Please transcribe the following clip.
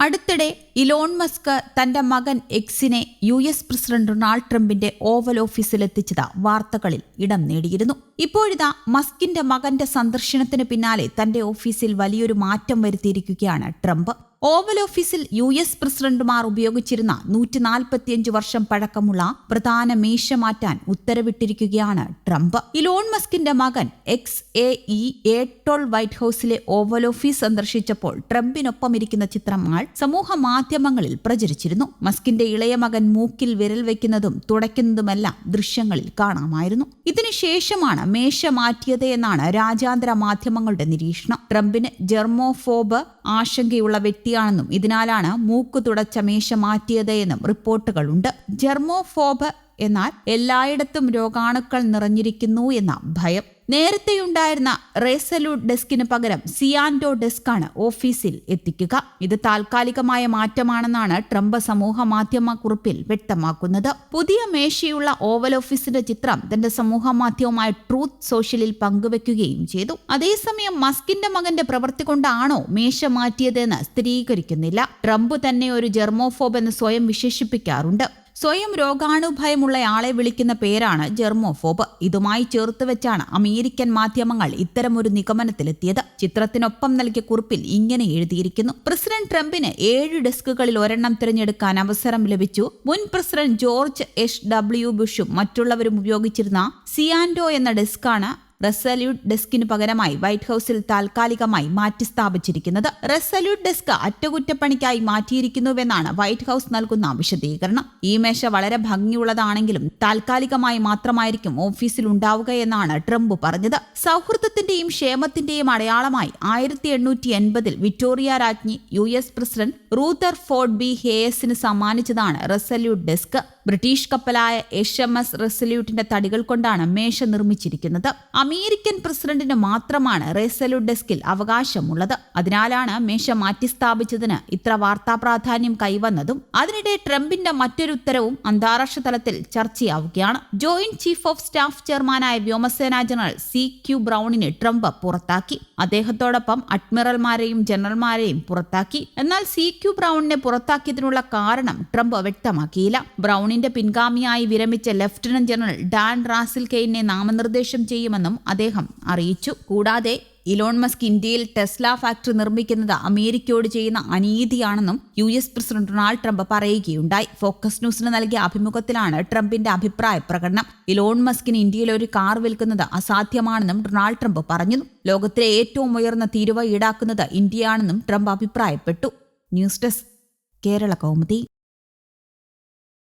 അടുത്തിടെ Elon Musk തന്റെ മകൻ എക്സിനെ യു എസ് പ്രസിഡന്റ് ഡൊണാൾഡ് ട്രംപിന്റെ ഓവൽ ഓഫീസിലെത്തിച്ചത് വാർത്തകളിൽ ഇടം നേടിയിരുന്നു. ഇപ്പോഴിതാ മസ്കിന്റെ മകന്റെ സന്ദർശനത്തിന് പിന്നാലെ തന്റെ ഓഫീസിൽ വലിയൊരു മാറ്റം വരുത്തിയിരിക്കുകയാണ് ട്രംപ്. ഓവൽ ഓഫീസിൽ യു എസ് പ്രസിഡന്റുമാർ ഉപയോഗിച്ചിരുന്ന നൂറ്റി നാൽപ്പത്തിയഞ്ച് വർഷം പഴക്കമുള്ള പ്രധാന മേശ മാറ്റാൻ ഉത്തരവിട്ടിരിക്കുകയാണ് ട്രംപ്. ഇലോൺ മസ്കിന്റെ മകൻ എക്സ് എ ഇ ഏട്ടോൾ വൈറ്റ് ഹൌസിലെ ഓവൽ ഓഫീസ് സന്ദർശിച്ചപ്പോൾ ട്രംപിനൊപ്പം ഇരിക്കുന്ന ചിത്രങ്ങൾ സമൂഹ മാധ്യമങ്ങളിൽ പ്രചരിച്ചിരുന്നു. മസ്കിന്റെ ഇളയ മകൻ മൂക്കിൽ വിരൽ വയ്ക്കുന്നതും തുടയ്ക്കുന്നതുമെല്ലാം ദൃശ്യങ്ങളിൽ കാണാമായിരുന്നു. ഇതിനുശേഷമാണ് മേശ മാറ്റിയത് എന്നാണ് രാജ്യാന്തര മാധ്യമങ്ങളുടെ നിരീക്ഷണം. ട്രംപിന് ജെർമോഫോബ് ആശങ്കയുള്ള വ്യക്തിയാണെന്നും ഇതിനാലാണ് മൂക്ക് തുടച്ച മേശ മാറ്റിയത് എന്നും റിപ്പോർട്ടുകളുണ്ട്. ജെർമോഫോബ് എന്നാൽ എല്ലായിടത്തും രോഗാണുക്കൾ നിറഞ്ഞിരിക്കുന്നു എന്ന ഭയം. നേരത്തെയുണ്ടായിരുന്ന റേസലൂട്ട് ഡെസ്കിന് പകരം സിയാൻഡോ ഡെസ്കാണ് ഓഫീസിൽ എത്തിക്കുക. ഇത് താൽക്കാലികമായ മാറ്റമാണെന്നാണ് ട്രംപ് സമൂഹ മാധ്യമ കുറിപ്പിൽ വ്യക്തമാക്കുന്നത്. പുതിയ മേശയുള്ള ഓവൽ ഓഫീസിന്റെ ചിത്രം തന്റെ സമൂഹ മാധ്യമമായ ട്രൂത്ത് സോഷ്യലിൽ പങ്കുവെക്കുകയും ചെയ്തു. അതേസമയം മസ്കിന്റെ മകന്റെ പ്രവൃത്തി കൊണ്ടാണോ മേശ മാറ്റിയതെന്ന് സ്ഥിരീകരിക്കുന്നില്ല. ട്രംപ് തന്നെ ഒരു ജെർമോഫോബ് എന്ന് സ്വയം വിശേഷിപ്പിക്കാറുണ്ട്. സ്വയം രോഗാണുഭയമുള്ളയാളെ വിളിക്കുന്ന പേരാണ് ജെർമോഫോബ്. ഇതുമായി ചേർത്ത് വെച്ചാണ് അമേരിക്കൻ മാധ്യമങ്ങൾ ഇത്തരമൊരു നിഗമനത്തിലെത്തിയത്. ചിത്രത്തിനൊപ്പം നൽകിയ കുറിപ്പിൽ ഇങ്ങനെ എഴുതിയിരിക്കുന്നു. പ്രസിഡന്റ് ട്രംപിന് ഏഴ് ഡെസ്കുകളിൽ ഒരെണ്ണം തിരഞ്ഞെടുക്കാൻ അവസരം ലഭിച്ചു. മുൻ പ്രസിഡന്റ് ജോർജ് എച്ച് ഡബ്ല്യു ബുഷും മറ്റുള്ളവരും ഉപയോഗിച്ചിരുന്ന സിയാൻഡോ എന്ന ഡെസ്കാണ് റെസല്യൂട്ട് ഡെസ്കിന് പകരമായി വൈറ്റ് ഹൌസിൽ താൽക്കാലികമായി മാറ്റി സ്ഥാപിച്ചിരിക്കുന്നത്. റെസല്യൂട്ട് ഡെസ്ക് അറ്റകുറ്റപ്പണിക്കായി മാറ്റിയിരിക്കുന്നുവെന്നാണ് വൈറ്റ് ഹൌസ് നൽകുന്ന വിശദീകരണം. ഈ മേശ വളരെ ഭംഗിയുള്ളതാണെങ്കിലും താൽക്കാലികമായി മാത്രമായിരിക്കും ഓഫീസിൽ ഉണ്ടാവുകയെന്നാണ് ട്രംപ് പറഞ്ഞത്. സൗഹൃദത്തിന്റെയും ക്ഷേമത്തിന്റെയും അടയാളമായി ആയിരത്തി എണ്ണൂറ്റി എൺപതിൽ വിക്ടോറിയ രാജ്ഞി U S president Rutherford B. ഹേയസിന് സമ്മാനിച്ചതാണ് റെസല്യൂട്ട് ഡെസ്ക്. ബ്രിട്ടീഷ് കപ്പലായ എച്ച് എം എസ് റെസല്യൂട്ടിന്റെ തടികൾ കൊണ്ടാണ് മേശ നിർമ്മിച്ചിരിക്കുന്നത്. അമേരിക്കൻ പ്രസിഡന്റിന് മാത്രമാണ് റെസല്യൂട്ട് ഡെസ്കിൽ അവകാശമുള്ളത്. അതിനാലാണ് മേശ മാറ്റിസ്ഥാപിച്ചതിന് ഇത്ര വാർത്താ പ്രാധാന്യം കൈവന്നതും. അതിനിടെ ട്രംപിന്റെ മറ്റൊരു ഉത്തരവും അന്താരാഷ്ട്ര തലത്തിൽ ചർച്ചയാവുകയാണ്. ജോയിന്റ് ചീഫ് ഓഫ് സ്റ്റാഫ് ചെയർമാനായ വ്യോമസേനാ ജനറൽ സി ക്യു ബ്രൌണിനെ ട്രംപ് പുറത്താക്കി. അദ്ദേഹത്തോടൊപ്പം അഡ്മിറൽമാരെയും ജനറൽമാരെയും പുറത്താക്കി. എന്നാൽ സി ക്യു ബ്രൌണിനെ പുറത്താക്കിയതിനുള്ള കാരണം ട്രംപ് വ്യക്തമാക്കിയില്ല. ബ്രൌണിന്റെ പിൻഗാമിയായി വിരമിച്ച ലഫ്റ്റനന്റ് ജനറൽ ഡാൻ റാസിൽ കെയിനെ നാമനിർദ്ദേശം ചെയ്യുമെന്നും അദ്ദേഹം അറിയിച്ചു. കൂടാതെ ഇലോൺ മസ്ക് ഇന്ത്യയിൽ ടെസ്ല ഫാക്ടറി നിർമ്മിക്കുന്നത് അമേരിക്കയോട് ചെയ്യുന്ന അനീതിയാണെന്നും U S president Donald Trump പറയുകയുണ്ടായി. ഫോക്കസ് ന്യൂസിന് നൽകിയ അഭിമുഖത്തിലാണ് ട്രംപിന്റെ അഭിപ്രായ പ്രകടനം. ഇലോൺ മസ്കിന് ഇന്ത്യയിൽ ഒരു കാർ വിൽക്കുന്നത് അസാധ്യമാണെന്നും ഡൊണാൾഡ് ട്രംപ് പറഞ്ഞു. ലോകത്തിലെ ഏറ്റവും ഉയർന്ന തീരുവ ഈടാക്കുന്നത് ഇന്ത്യയാണെന്നും ട്രംപ് അഭിപ്രായപ്പെട്ടു. News desk Kerala Kaumudi.